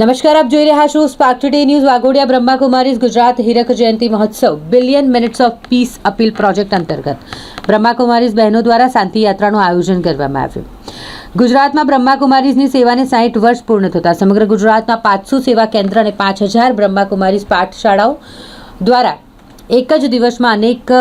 નમસ્કાર, આપ જોઈ રહ્યા છો Spark Today News Vaghodiya, Brahmakumaris, Gujarat હીરક જયંતિ મહોત્સવ billion minutes of peace appeal project અંતર્ગત. બ્રહ્માકુમારીઝ બહેનો દ્વારા શાંતિ યાત્રાનું આયોજન કરવામાં આવ્યું. ગુજરાતમાં બ્રહ્માકુમારીઝની સેવાને સાહીઠ વર્ષ પૂર્ણ થતાં સમગ્ર ગુજરાતમાં પાંચસો સેવા કેન્દ્ર અને પાંચ હજાર બ્રહ્માકુમારીઝ પાઠશાળાઓ દ્વારા એક જ દિવસમાં અનેક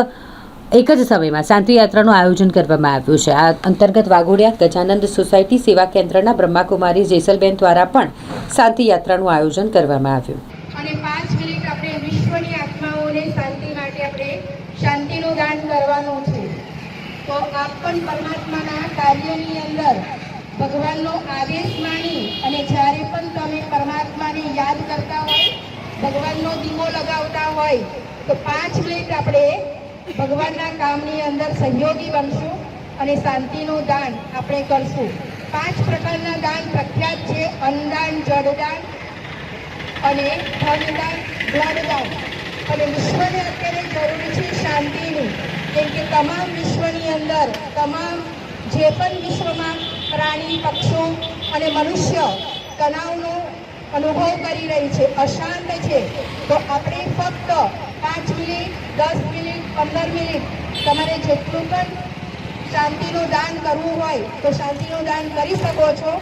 એક જ સમયમાં શાંતિ યાત્રાનું આયોજન કરવામાં આવ્યું છે. આ અંતર્ગત વાઘોડિયા ગજાનંદ સોસાયટી સેવા કેન્દ્રના બ્રહ્માકુમારી જેસલબેન દ્વારા પણ શાંતિ યાત્રાનું આયોજન કરવામાં આવ્યું. અને પાંચ મિનિટ આપણે વિશ્વની આત્માઓને શાંતિ માટે આપણે શાંતિનું દાન કરવાનું છે. તો આપ પણ પરમાત્માના કાર્યની અંદર ભગવાનનો આદેશ માની અને જ્યારે પણ તમે પરમાત્માને યાદ કરતા હોય, ભગવાનનો દીવો લગાવતા હોય, તો પાંચ મિનિટ આપણે ભગવાનના કામની અંદર સહયોગી બનશું અને શાંતિનું દાન આપણે કરશું. પાંચ પ્રકારના દાન પ્રખ્યાત છે. અન્નદાન, જળદાન અને ધનદાન બ્લડદાન અને વિશ્વને અત્યારે જરૂરી છે શાંતિની. કેમ કે તમામ વિશ્વની અંદર, તમામ જે પણ વિશ્વમાં પ્રાણી પક્ષો અને મનુષ્ય તણાવનો અનુભવ કરી રહી છે, અશાંત છે, તો આપણે ફક્ત પાંચ મિનિટ, દસ મિનિટ પંદર મિનિટ તમારે જેટલું પણ શાંતિનું દાન કરવું હોય તો શાંતિનું દાન કરી શકો છો.